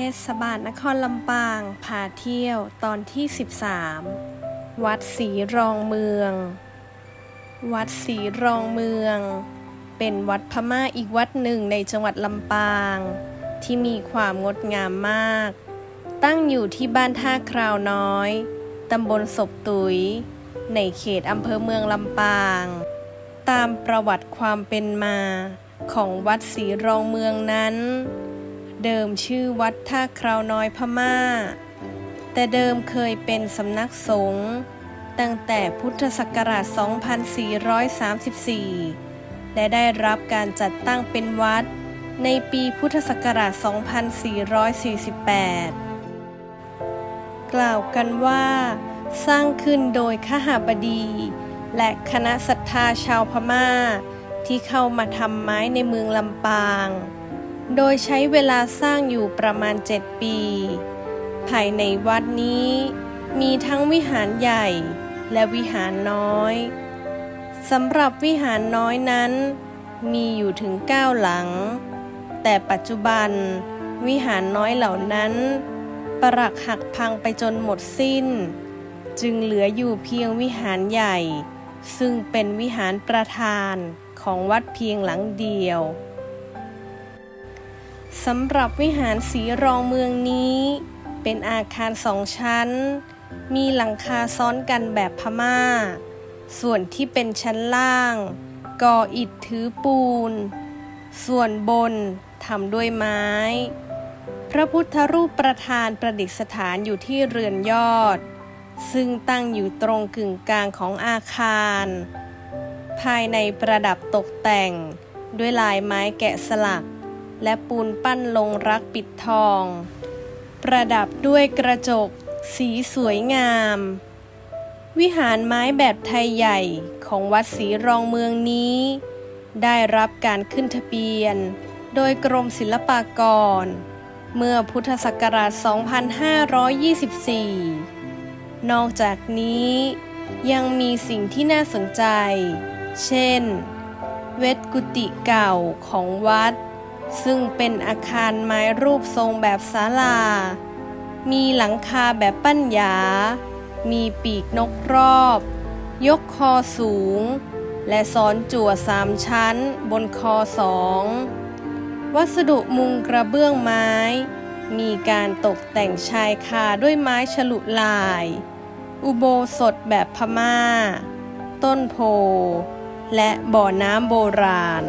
เทศบาลนครลำปางพาเที่ยวตอนที่ 13 วัดศรีรองเมือง วัดศรีรองเมือง เป็นวัดพม่าอีกวัดหนึ่งในจังหวัดลำปาง ที่มีความงดงามมาก ตั้งอยู่ที่บ้านท่าคราวน้อยตำบลศพตุย ในเขตอำเภอเมืองลำปาง ตามประวัติความเป็นมาของวัดศรีรองเมืองนั้น เดิมชื่อวัดท่าคราวน้อยพม่า แต่เดิมเคยเป็นสำนักสงฆ์ตั้งแต่พุทธศักราช 2434 และได้รับการจัดตั้งเป็นวัดในปีพุทธศักราช 2448 กล่าวกันว่า สร้างขึ้นโดยขหบดี และคณะศรัทธาชาวพม่า ที่เข้ามาทำไม้ในเมืองลำปาง โดยใช้เวลาสร้างอยู่ประมาณ 7 ปี ภายในวัดนี้ มีทั้งวิหารใหญ่และวิหารน้อย สำหรับวิหารน้อยนั้น มีอยู่ถึง 9 หลัง แต่ปัจจุบัน วิหารน้อยเหล่านั้น ปรักหักพังไปจนหมดสิ้น จึงเหลืออยู่เพียงวิหารใหญ่ ซึ่งเป็นวิหารประธานของวัดเพียงหลังเดียว สำหรับวิหารสีรองเมืองนี้ เป็นอาคารสองชั้น มีหลังคาซ้อนกันแบบพม่า ส่วนที่เป็นชั้นล่าง ก่ออิฐถือปูน ส่วนบนทำด้วยไม้ พระพุทธรูปประธานประดิษฐานอยู่ที่เรือนยอด ซึ่งตั้งอยู่ตรงกึ่งกลางของอาคาร ภายในประดับตกแต่ง ด้วยลายไม้แกะสลัก และปูนปั้นลงรักปิดทอง ประดับด้วยกระจก สีสวยงาม วิหารไม้แบบไทยใหญ่ของวัดศรีรองเมืองนี้ ได้รับการขึ้นทะเบียน โดยกรมศิลปากร เมื่อพุทธศักราช 2524 นอกจากนี้ยังมีสิ่งที่น่าสนใจ เช่น เวทกุฏิเก่าของวัด ซึ่งเป็นอาคารไม้รูปทรงแบบศาลา มีหลังคาแบบปั้นหยา มีปีกนกรอบ ยกคอสูง และซ้อนจั่วสามชั้นบนคอสอง วัสดุมุงกระเบื้องไม้ มีการตกแต่งชายคาด้วยไม้ฉลุลาย อุโบสถแบบพม่า ต้นโพ และบ่อน้ำโบราณ